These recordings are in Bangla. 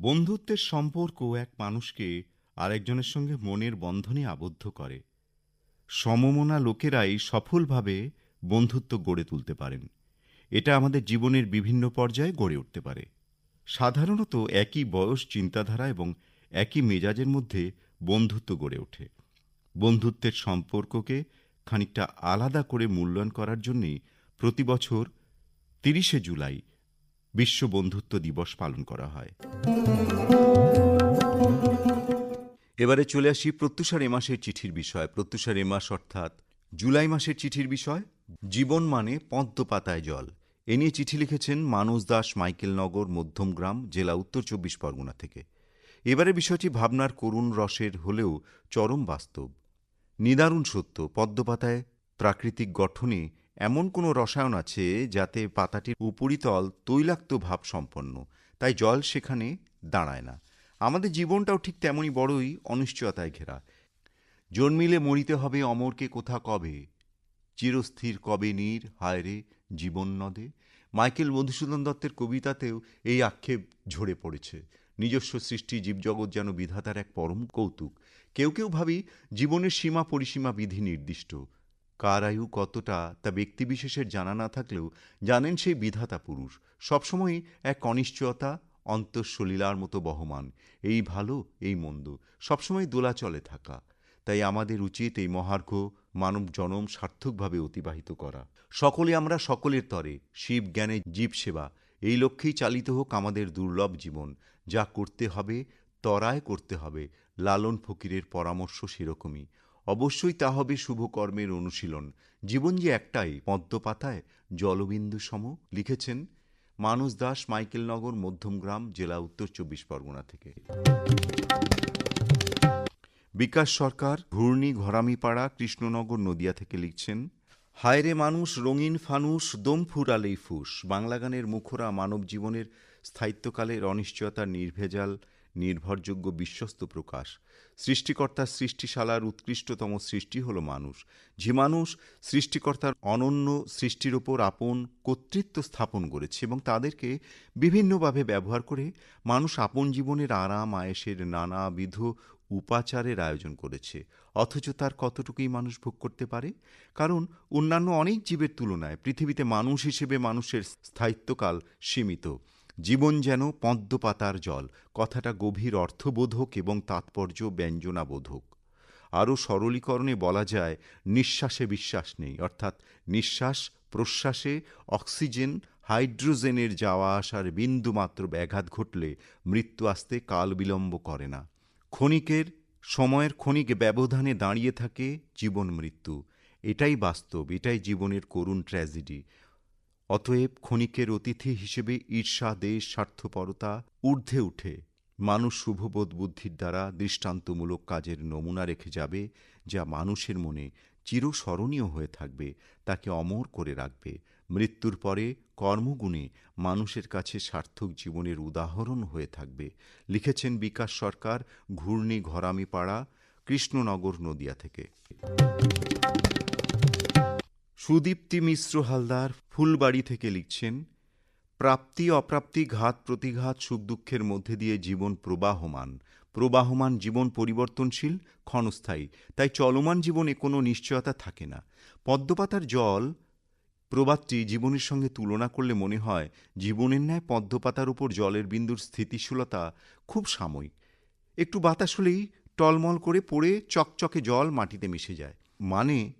বন্ধুত্বের সম্পর্ক এক মানুষকে আরেকজনের সঙ্গে মনের বন্ধনে আবদ্ধ করে। সমমনা লোকেরাই সফলভাবে বন্ধুত্ব গড়ে তুলতে পারেন। এটা আমাদের জীবনের বিভিন্ন পর্যায়ে গড়ে উঠতে পারে। সাধারণত একই বয়স, চিন্তাধারা এবং একই মেজাজের মধ্যে বন্ধুত্ব গড়ে ওঠে। বন্ধুত্বের সম্পর্ককে খানিকটা আলাদা করে মূল্যায়ন করার জন্যেই প্রতি বছর তিরিশে জুলাই বিশ্ব বন্ধুত্ব দিবস পালন করা হয়। এবারে চলে আসি প্রত্যুষার এ মাসের চিঠির বিষয়। প্রত্যুষার এ মাস অর্থাৎ জুলাই মাসের চিঠির বিষয়। জীবন মানে পদ্ম পাতায় জল। এ নিয়ে চিঠি লিখেছেন মানস দাস মাইকেলনগর মধ্যমগ্রাম জেলা উত্তর চব্বিশ পরগনা থেকে। এবারে বিষয়টি ভাবনার করুণ রসের হলেও চরম বাস্তব। নিদারুণ সত্য পদ্মপাতায় প্রাকৃতিক গঠনে এমন কোনো রসায়ন আছে যাতে পাতাটির উপরিতল তৈলাক্ত ভাব সম্পন্ন, তাই জল সেখানে দাঁড়ায় না। আমাদের জীবনটাও ঠিক তেমনই বড়ই অনিশ্চয়তায় ঘেরা। জন্মিলে মরিতে হবে অমরকে কোথা কবে? চিরস্থির কবে নীর? হায় রে, জীবন নদে। মাইকেল মধুসূদন দত্তের কবিতাতেও এই আক্ষেপ ঝরে পড়েছে। নিজস্ব সৃষ্টি জীবজগৎ যেন বিধাতার এক পরম কৌতুক। কেউ কেউ ভাবি জীবনের সীমা পরিসীমা বিধি নির্দিষ্ট। কার আয়ু কতটা তা ব্যক্তিবিশেষের জানা না থাকলেও জানেন সেই বিধাতা পুরুষ। সবসময় এক অনিশ্চয়তা, অন্তঃসলীলার মতো বহমান। এই ভালো, এই মন্দ, সবসময় দোলাচলে থাকা। তাই আমাদের উচিত এই মহার্ঘ মানব জনম সার্থকভাবে অতিবাহিত করা। সকলে আমরা সকলের তরে, শিব জ্ঞানে জীব সেবা। এই লক্ষ্যেই চালিত হোক আমাদের দুর্লভ জীবন। যা করতে হবে, তরায় করতে হবে। লালন ফকিরের পরামর্শ সেরকমই। অবশ্যই তা হবে শুভ কর্মের অনুশীলন। জীবন যে একটাই, পদ্মপাতায় জলবিন্দু সম লিখেছেন মানস দাস মাইকেলনগর মধ্যমগ্রাম জেলা উত্তর চব্বিশ পরগনা থেকে। বিকাশ সরকার, ঘূর্ণি ঘরামিপাড়া, কৃষ্ণনগর, নদিয়া থেকে লিখছেন হায়রে মানুষ, রঙিন ফানুস দম ফুরালেই ফুস। বাংলা গানের মুখরা মানব জীবনের স্থায়িত্বকালের অনিশ্চয়তার নির্ভেজাল। নির্ভরযোগ্য বিশ্বস্ত প্রকাশ। সৃষ্টিকর্তার সৃষ্টিশালার উৎকৃষ্টতম সৃষ্টি হল মানুষ। যে মানুষ সৃষ্টিকর্তার অনন্য সৃষ্টির ওপর আপন কর্তৃত্ব স্থাপন করেছে এবং তাদেরকে বিভিন্নভাবে ব্যবহার করে মানুষ আপন জীবনের আরাম, আয়েসের নানাবিধ উপাচারের আয়োজন করেছে। অথচ তার কতটুকুই মানুষ ভোগ করতে পারে? কারণ অন্যান্য অনেক জীবের তুলনায় পৃথিবীতে মানুষ হিসেবে মানুষের স্থায়িত্বকাল সীমিত। জীবন যেন পদ্মপাতার জল, কথাটা গভীর অর্থবোধক এবং তাৎপর্য ব্যঞ্জনাবোধক। আরও সরলীকরণে বলা যায়, নিঃশ্বাসে বিশ্বাস নেই, অর্থাৎ নিঃশ্বাস, প্রশ্বাসে অক্সিজেন, হাইড্রোজেনের যাওয়া আসার বিন্দুমাত্র ব্যাঘাত ঘটলে মৃত্যু আসতে কাল বিলম্ব করে না। ক্ষণিকের, সময়ের ক্ষণিক ব্যবধানে দাঁড়িয়ে থাকে জীবন মৃত্যু। এটাই বাস্তব, এটাই জীবনের করুণ ট্র্যাজেডি অতএব ক্ষণিকের অতিথি হিসেবে ঈর্ষা, দেশ, স্বার্থপরতা ঊর্ধ্বে উঠে। মানুষ শুভবোধ বুদ্ধির দ্বারা দৃষ্টান্তমূলক কাজের নমুনা রেখে যাবে, যা মানুষের মনে চিরস্মরণীয় হয়ে থাকবে, তাকে অমর করে রাখবে। মৃত্যুর পরে কর্মগুণে মানুষের কাছে সার্থক জীবনের উদাহরণ হয়ে থাকবে। লিখেছেন বিকাশ সরকার ঘূর্ণি ঘরামিপাড়া কৃষ্ণনগর নদিয়া থেকে। সুদীপ্তি মিশ্র হালদার ফুলবাড়ি থেকে লিখছেন, প্রাপ্তি অপ্রাপ্তি, ঘাত প্রতিঘাত, সুখ দুঃখের মধ্যে দিয়ে জীবন প্রবাহমান। প্রবাহমান জীবন পরিবর্তনশীল, ক্ষণস্থায়ী। তাই চলমান জীবনে কোনো নিশ্চয়তা থাকে না। পদ্মপাতার জল প্রবাদটি জীবনের সঙ্গে তুলনা করলে মনে হয়, জীবনের ন্যায় পদ্মপাতার উপর জলের বিন্দুর স্থিতিশীলতা খুব সাময়িক। একটু বাতাস হলেই টলমল করে পড়ে চকচকে জল মাটিতে মিশে যায়। মানে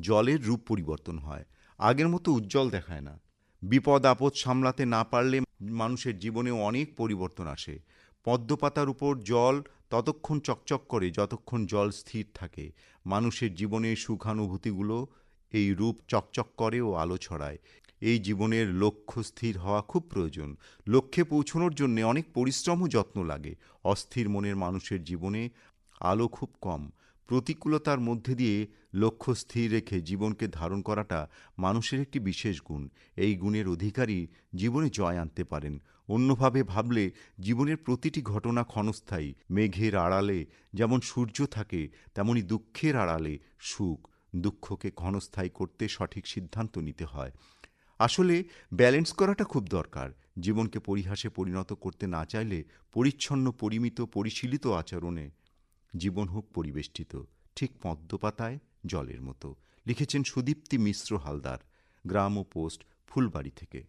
জলের রূপ পরিবর্তন হয়। আগের মতো উজ্জ্বল দেখায় না। বিপদ আপদ সামলাতে না পারলে মানুষের জীবনে অনেক পরিবর্তন আসে। পদ্মপাতার উপর জল ততক্ষণ চকচক করে যতক্ষণ জল স্থির থাকে। মানুষের জীবনে সুখানুভূতিগুলো এই রূপ চকচক করে ও আলো ছড়ায়। এই জীবনের লক্ষ্য স্থির হওয়া খুব প্রয়োজন। লক্ষ্যে পৌঁছনোর জন্য অনেক পরিশ্রম ও যত্ন লাগে। অস্থির মনের মানুষের জীবনে আলো খুব কম। প্রতিকূলতার মধ্যে দিয়ে লক্ষ্য স্থির রেখে জীবনকে ধারণ করাটা মানুষের একটি বিশেষ গুণ। এই গুণের অধিকারী জীবনে জয় আনতে পারেন। অন্যভাবে ভাবলে জীবনের প্রতিটি ঘটনা ক্ষণস্থায়ী। মেঘের আড়ালে যেমন সূর্য থাকে, তেমনি দুঃখের আড়ালে সুখ। দুঃখকে ক্ষণস্থায়ী করতে সঠিক সিদ্ধান্ত নিতে হয়। আসলে ব্যালেন্স করাটা খুব দরকার। জীবনকে পরিহাসে পরিণত করতে না চাইলে পরিচ্ছন্ন, পরিমিত, পরিশীলিত আচরণে জীবন হোক পরিবেষ্টিত, ঠিক পদ্মপাতায় জলের মতো। লিখেছেন সুদীপ্তি মিশ্র হালদার, গ্রাম ও পোস্ট, ফুলবাড়ি থেকে।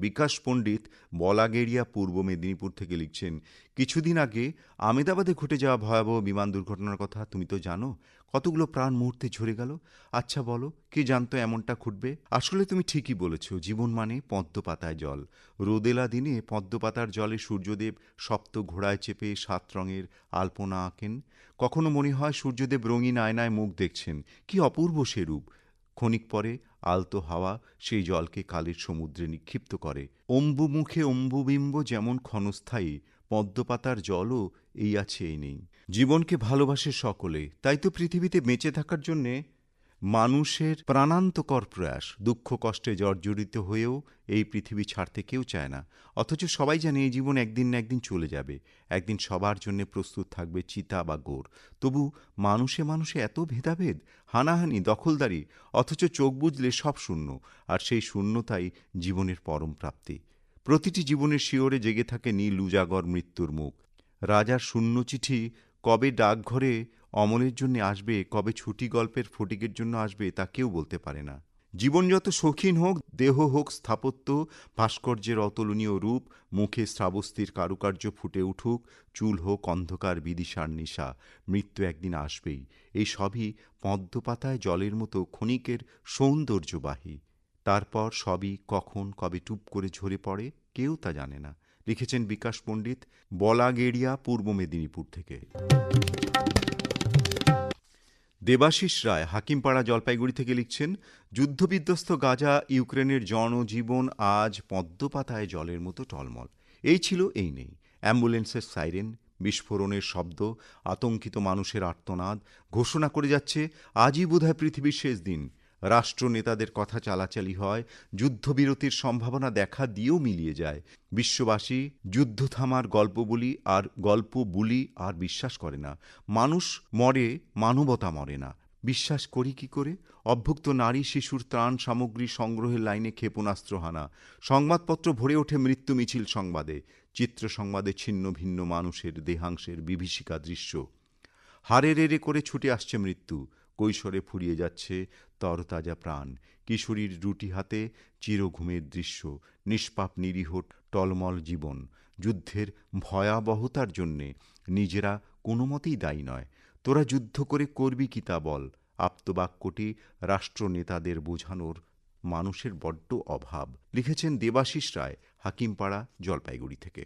বিকাশ পণ্ডিত বলাগেরিয়া পূর্ব মেদিনীপুর থেকে লিখছেন, কিছুদিন আগে আমেদাবাদে ঘটে যাওয়া ভয়াবহ বিমান দুর্ঘটনার কথা তুমি তো জানো। কতগুলো প্রাণ মুহূর্তে ঝরে গেল। আচ্ছা বলো, কে জানতো এমনটা ঘটবে? আসলে তুমি ঠিকই বলেছ, জীবন মানে পদ্ম পাতায় জল। রোদেলা দিনে পদ্ম পাতার জলে সূর্যদেব সপ্ত ঘোড়ায় চেপে সাত রঙের আলপনা আঁকেন। কখনো মনে হয় সূর্যদেব রঙিন আয়নায় মুখ দেখছেন। কি অপূর্ব সে রূপ ক্ষণিক পরে আলতো হাওয়া সেই জলকে কালের সমুদ্রে নিক্ষিপ্ত করে। অম্বু মুখে অম্বুবিম্ব যেমন ক্ষণস্থায়ী, পদ্মপাতার জলও এই আছে এই নেই। জীবনকে ভালোবাসে সকলে, তাই তো পৃথিবীতে বেঁচে থাকার জন্যে মানুষের প্রাণান্তকর প্রয়াস, দুঃখ কষ্টে জর্জরিত হয়েও এই পৃথিবী ছাড়তে কেউ চায় না। অথচ সবাই জানে এই জীবন একদিন না একদিন চলে যাবে। একদিন সবার জন্য প্রস্তুত থাকবে চিতা বা গোর। তবু মানুষে মানুষে এত ভেদাভেদ, হানাহানি, দখলদারি, অথচ চোখ বুঝলে সব শূন্য, আর সেই শূন্যতাই জীবনের পরম প্রাপ্তি। প্রতিটি জীবনের শিওরে জেগে থাকে নীল উজাগর মৃত্যুর মুখ। রাজার শূন্য চিঠি কবে ডাকঘরে অমলের জন্য আসবে, কবে ছুটি গল্পের ফটিকের জন্য আসবে তা কেউ বলতে পারে না। জীবন যত শৌখিন হোক, দেহ হোক স্থাপত্য, ভাস্কর্যের অতুলনীয় রূপ, মুখে শ্রাবস্তির কারুকার্য ফুটে উঠুক, চুল হোক অন্ধকার বিদিশার নিশা, মৃত্যু একদিন আসবেই। এই সবই পদ্মপাতায় জলের মতো ক্ষণিকের সৌন্দর্যবাহী। তারপর সবই কখন কবে টুপ করে ঝরে পড়ে, কেউ তা জানে না। লিখেছেন বিকাশ পণ্ডিত, বলাগেড়িয়া, পূর্ব মেদিনীপুর থেকে। দেবাশিস রায় হাকিমপাড়া জলপাইগুড়ি থেকে লিখছেন, যুদ্ধবিধ্বস্ত গাজা, ইউক্রেনের জনজীবন আজ পদ্মপাতায় জলের মতো টলমল। এই ছিল এই নেই। অ্যাম্বুলেন্সের সাইরেন, বিস্ফোরণের শব্দ, আতঙ্কিত মানুষের আর্তনাদ, ঘোষণা করে যাচ্ছে, আজই বোধহয় পৃথিবীর শেষ দিন। রাষ্ট্রনেতাদের কথা চালাচালি হয়, যুদ্ধবিরতির সম্ভাবনা দেখা দিয়েও মিলিয়ে যায়। বিশ্ববাসী যুদ্ধ থামার গল্প বলি আর গল্প বুলি আর বিশ্বাস করে না। মানুষ মরে, মানবতা মরে না। বিশ্বাস করি কি করে? অভ্যুক্ত নারী শিশুর ত্রাণ সামগ্রী সংগ্রহের লাইনে ক্ষেপণাস্ত্র হানা। সংবাদপত্র ভরে ওঠে মৃত্যু মিছিল সংবাদে। চিত্র সংবাদে ছিন্ন ভিন্ন মানুষের দেহাংশের বিভীষিকা দৃশ্য। হারে রেড়ে করে ছুটে আসছে মৃত্যু। কৈশোরে ফুরিয়ে যাচ্ছে তরতাজা প্রাণ। কিশোরীর রুটি হাতে চিরঘুমের দৃশ্য, নিষ্পাপ নিরীহ টলমল জীবন। যুদ্ধের ভয়াবহতার জন্যে নিজেরা কোনো মতেই দায়ী নয়। তোরা যুদ্ধ করে করবি কি তা বল? আপ্তবাক্যটি রাষ্ট্রনেতাদের বোঝানোর মানুষের বড্ড অভাব। লিখেছেন দেবাশিস রায়, হাকিমপাড়া, জলপাইগুড়ি থেকে।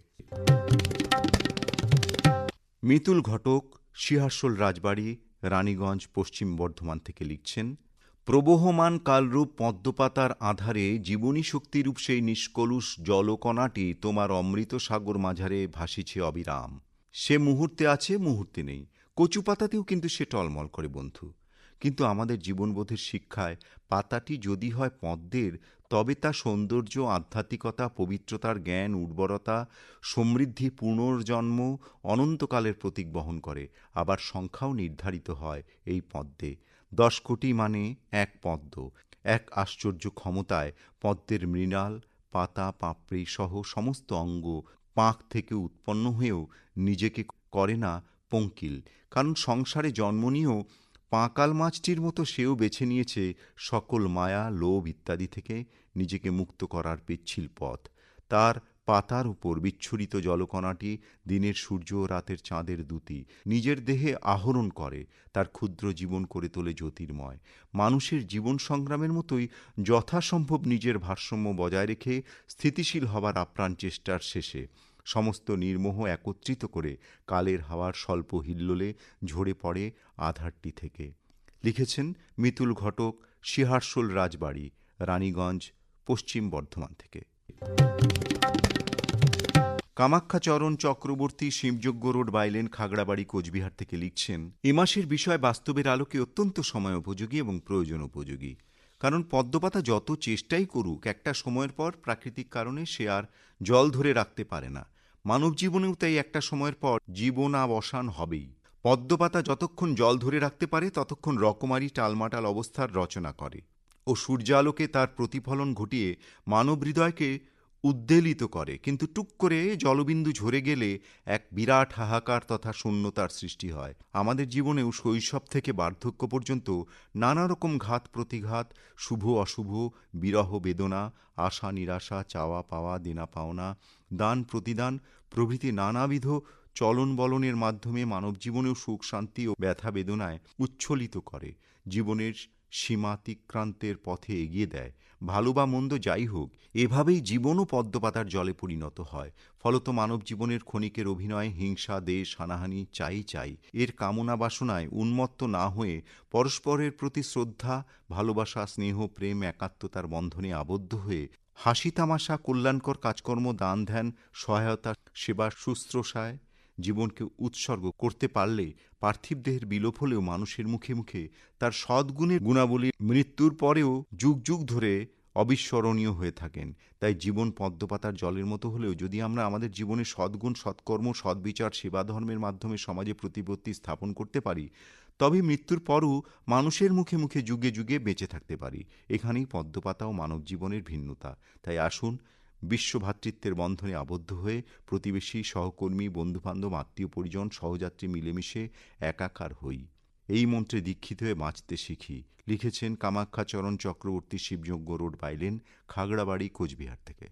মিতুল ঘটক সিহারশোল রাজবাড়ি রানীগঞ্জ পশ্চিম বর্ধমান থেকে লিখছেন, প্রবহমান কালরূপ পদ্মপাতার আধারে জীবনী শক্তিরূপ সেই নিষ্কলুষ জলকণাটি তোমার অমৃত সাগর মাঝারে ভাসিছে অবিরাম। সে মুহূর্তে আছে, মুহূর্তে নেই। কচুপাতাতেও কিন্তু সে টলমল করে, বন্ধু। কিন্তু আমাদের জীবনবোধের শিক্ষায় পাতাটি যদি হয় পদ্মের, তবে তা সৌন্দর্য, আধ্যাত্মিকতা, পবিত্রতার জ্ঞান, উর্বরতা, সমৃদ্ধি, পুনর্জন্ম, অনন্তকালের প্রতীক বহন করে। আবার সংখ্যাও নির্ধারিত হয় এই পদ্মে। দশ কোটি মানে এক পদ্ম। এক আশ্চর্য ক্ষমতায় পদ্মের মৃণাল, পাতা, পাপড়ি সহ সমস্ত অঙ্গ পাঁক থেকে উৎপন্ন হয়েও নিজেকে করে না পঙ্কিল। কারণ সংসারে জন্ম নিয়েও পাঁকাল মাছটির মতো সেও বেছে নিয়েছে সকল মায়া, লোভ ইত্যাদি থেকে নিজেকে মুক্ত করার পিচ্ছিল পথ। তার পাতার উপর বিচ্ছুরিত জলকণাটি দিনের সূর্য ও রাতের চাঁদের দুতি, নিজের দেহে আহরণ করে, তার ক্ষুদ্র জীবন করে তোলে জ্যোতির্ময়। মানুষের জীবন সংগ্রামের মতোই যথাসম্ভব নিজের ভারসাম্য বজায় রেখে স্থিতিশীল হবার আপ্রাণ চেষ্টার শেষে সমস্ত নির্মোহ একত্রিত করে কালের হাওয়ার স্বল্প হিল্লোলে ঝরে পড়ে আধারটি থেকে। লিখেছেন মিতুল ঘটক সিহারশোল রাজবাড়ি, রানীগঞ্জ, পশ্চিম বর্ধমান থেকে। কামাখ্যাচরণ চক্রবর্তী শিবযজ্ঞ রোড বাইলেন খাগড়াবাড়ি, কোচবিহার থেকে লিখছেন, এ মাসের বিষয় বাস্তবের আলোকে অত্যন্ত সময় উপযোগী এবং প্রয়োজন উপযোগী। কারণ পদ্মপাতা যত চেষ্টাই করুক, একটা সময়ের পর প্রাকৃতিক কারণে সে আর জল ধরে রাখতে পারে না। মানব জীবনেও তাই একটা সময়ের পর জীবনাবসান হবেই। পদ্মপাতা যতক্ষণ জল ধরে রাখতে পারে, ততক্ষণ রকমারি টালমাটাল অবস্থার রচনা করে ও সূর্যালোকে তার প্রতিফলন ঘটিয়ে মানব হৃদয়কে উদ্বেলিত করে, কিন্তু টুক করে জলবিন্দু ঝরে গেলে এক বিরাট হাহাকার তথা শূন্যতার সৃষ্টি হয়। আমাদের জীবনেও শৈশব থেকে বার্ধক্য পর্যন্ত নানা রকম ঘাত প্রতিঘাত, শুভ অশুভ, বিরহ বেদনা, আশা নিরাশা, চাওয়া পাওয়া, দেনা পাওনা, দান প্রতিদান, প্রভৃতি নানাবিধ চলন বলনের মাধ্যমে মানব জীবনেও সুখ শান্তি ও ব্যথা বেদনায় উচ্ছ্বলিত করে। জীবনের সীমাতিক্রান্তের পথে এগিয়ে দেয়। ভালো বা মন্দ যাই হোক, এভাবেই জীবনও পদ্মপাতার জলে পরিণত হয়। ফলত মানব জীবনের ক্ষণিকের অভিনয় হিংসা, দেশ, হানাহানি, চাই চাই। এর কামনা বাসনায় উন্মত্ত না হয়ে পরস্পরের প্রতি শ্রদ্ধা, ভালোবাসা, স্নেহ, প্রেম, একাত্মতার বন্ধনে আবদ্ধ হয়ে হাসি তামাশা, কল্যাণকর কাজকর্ম, দান ধ্যান, সহায়তা, সেবা শুশ্রূষায় জীবনকে উৎসর্গ করতে পারলে পার্থিব দেহের বিলোপ হলেও মানুষের মুখে মুখে তার সদ্গুণের গুণাবলী মৃত্যুর পরেও যুগ যুগ ধরে অবিস্মরণীয় হয়ে থাকেন। তাই জীবন পদ্মপাতার জলের মতো হলেও যদি আমরা আমাদের জীবনে সদ্গুণ, সৎকর্ম, সদ্বিচার সেবা ধর্মের মাধ্যমে সমাজে প্রতিপত্তি স্থাপন করতে পারি, তবে মৃত্যুর পরও মানুষের মুখে মুখে যুগে যুগে বেঁচে থাকতে পারি। এখানেই পদ্মপাতা ও মানব জীবনের ভিন্নতা। তাই আসুন বিশ্বভাতৃত্বের বন্ধনে আবদ্ধ হয়ে প্রতিবেশী, সহকর্মী, বন্ধুবান্ধব, আত্মীয় পরিজন, সহযাত্রী মিলেমিশে একাকার হই। এই মন্ত্রে দীক্ষিত হয়ে বাঁচতে শিখি। লিখেছেন কামাখ্যাচরণ চক্রবর্তী শিবযজ্ঞ রোড বাইলেন, খাগড়াবাড়ি, কোচবিহার থেকে।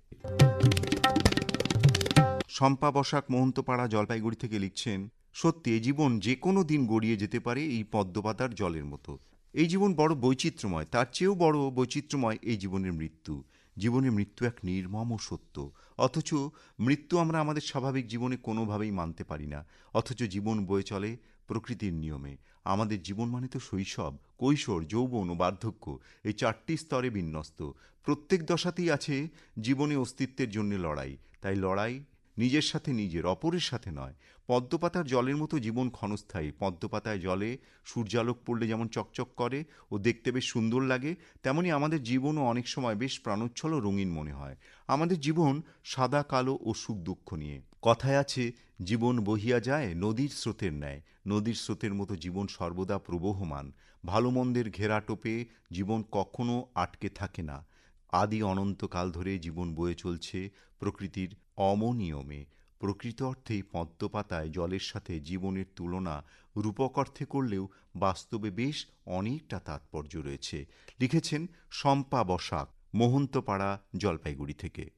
শম্পা বসাক মহন্তপাড়া জলপাইগুড়ি থেকে লিখছেন, সত্যি, এই জীবন যে কোনো দিন গড়িয়ে যেতে পারে এই পদ্মপাতার জলের মতো। এই জীবন বড় বৈচিত্র্যময়, তার চেয়েও বড় বৈচিত্র্যময় এই জীবনের মৃত্যু। জীবনে মৃত্যু এক নির্মম সত্য। অথচ মৃত্যু আমরা আমাদের স্বাভাবিক জীবনে কোনোভাবেই মানতে পারি না। অথচ জীবন বয়ে চলে প্রকৃতির নিয়মে। আমাদের জীবন মানে তো শৈশব, কৈশোর, যৌবন ও বার্ধক্য। এই চারটি স্তরে বিন্যস্ত। প্রত্যেক দশাতেই আছে জীবনে অস্তিত্বের জন্য লড়াই। তাই লড়াই নিজের সাথে নিজের, অপরের সাথে নয়। পদ্মপাতার জলের মতো জীবন ক্ষণস্থায়ী। পদ্মপাতায় জলে সূর্যালোক পড়লে যেমন চকচক করে ও দেখতে বেশ সুন্দর লাগে, তেমনি আমাদের জীবনও অনেক সময় বেশ প্রাণোচ্ছল রঙিন মনে হয়। আমাদের জীবন সাদা, কালো ও সুখ দুঃখ নিয়ে। কথায় আছে, জীবন বহিয়া যায়, নদীর স্রোতের ন্যায়। নদীর স্রোতের মতো জীবন সর্বদা প্রবহমান। ভালো মন্দের ঘেরা টোপে জীবন কখনো আটকে থাকে না। আদি অনন্তকাল ধরে জীবন বয়ে চলছে প্রকৃতির অমনিয়মে প্রকৃত অর্থেই পদ্মপাতায় জলের সাথে জীবনের তুলনা রূপক অর্থে করলেও বাস্তবে বেশ অনেকটা তাৎপর্য রয়েছে। লিখেছেন শম্পা বসাক, মোহন্তপাড়া, জলপাইগুড়ি থেকে।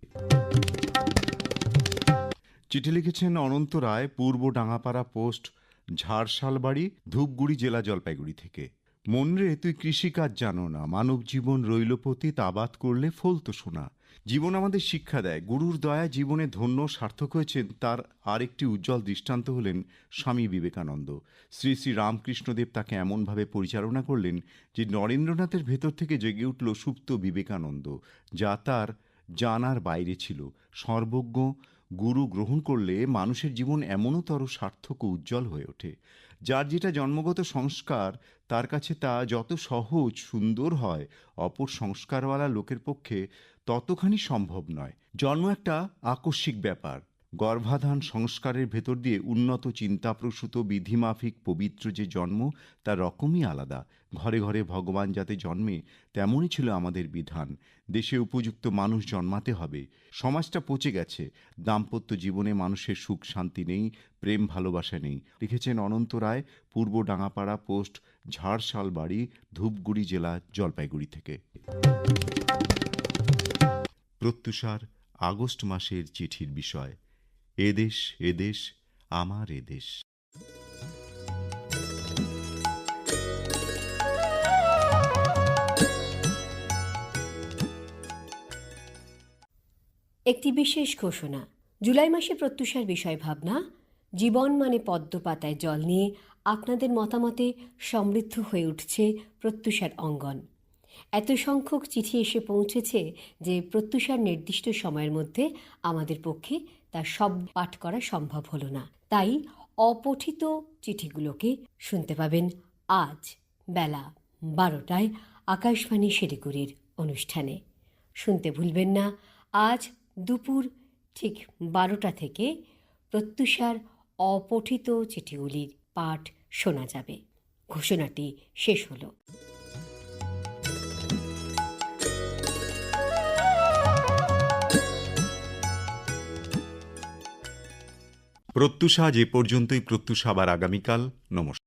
চিঠি লিখেছেন অনন্ত রায়, পূর্ব ডাঙাপাড়া পোস্ট, ঝাড়শালবাড়ি, ধূপগুড়ি জেলা জলপাইগুড়ি থেকে। মন রে, তুই কৃষিকাজ জানো না, মানব জীবন রইলপতি তাবাদ করলে ফলতো শোনা। জীবন আমাদের শিক্ষা দেয়। গুরুর দয়া জীবনে ধন্য সার্থক হয়েছেন তার আরেকটি উজ্জ্বল দৃষ্টান্ত হলেন স্বামী বিবেকানন্দ। শ্রী শ্রী রামকৃষ্ণদেব তাকে এমনভাবে পরিচালনা করলেন যে নরেন্দ্রনাথের ভেতর থেকে জেগে উঠল সুপ্ত বিবেকানন্দ, যা তার জানার বাইরে ছিল। সর্বজ্ঞ গুরু গ্রহণ করলে মানুষের জীবন এমনতর সার্থক উজ্জ্বল হয়ে ওঠে। যার যেটা জন্মগত সংস্কার তার কাছে তা যত সহজ, সুন্দর হয়, অপর সংস্কারওয়ালা লোকের পক্ষে ততখানি সম্ভব নয়। জন্ম একটা আকস্মিক ব্যাপার। গর্ভাধান সংস্কারের ভেতর দিয়ে উন্নত, চিন্তাপ্রসূত, বিধিমাফিক, পবিত্র যে জন্ম, তার রকমই আলাদা। ঘরে ঘরে ভগবান যাতে জন্মে, তেমনই ছিল আমাদের বিধান। দেশে উপযুক্ত মানুষ জন্মাতে হবে। সমাজটা পচে গেছে। দাম্পত্য জীবনে মানুষের সুখ শান্তি নেই প্রেম ভালোবাসা নেই। লিখেছেন অনন্ত রায়, পূর্ব ডাঙাপাড়া পোস্ট ঝাড়শাল বাড়ি, ধূপগুড়ি জেলা, জলপাইগুড়ি থেকে। প্রত্যুষার আগস্ট মাসের চিঠির বিষয় এদেশ এদেশ আমার এদেশ একটি বিশেষ ঘোষণা, জুলাই মাসে প্রত্যুষার বিষয় ভাবনা জীবন মানে পদ্ম পাতায় জল নিয়ে আপনাদের মতামতে সমৃদ্ধ হয়ে উঠছে প্রত্যুষার অঙ্গন। এত সংখ্যক চিঠি এসে পৌঁছেছে যে প্রত্যুষার নির্দিষ্ট সময়ের মধ্যে আমাদের পক্ষে তা সব পাঠ করা সম্ভব হলো না। তাই অপঠিত চিঠিগুলোকে শুনতে পাবেন আজ বেলা বারোটায় আকাশবাণী শিলিগুড়ির অনুষ্ঠানে। শুনতে ভুলবেন না, আজ দুপুর ঠিক বারোটা থেকে প্রত্যুষার অপঠিত চিঠিগুলির পাঠ শোনা যাবে। ঘোষণাটি শেষ হল। প্রত্যুষা যে পর্যন্তই। প্রত্যুষা আবার আগামীকাল। নমস্কার।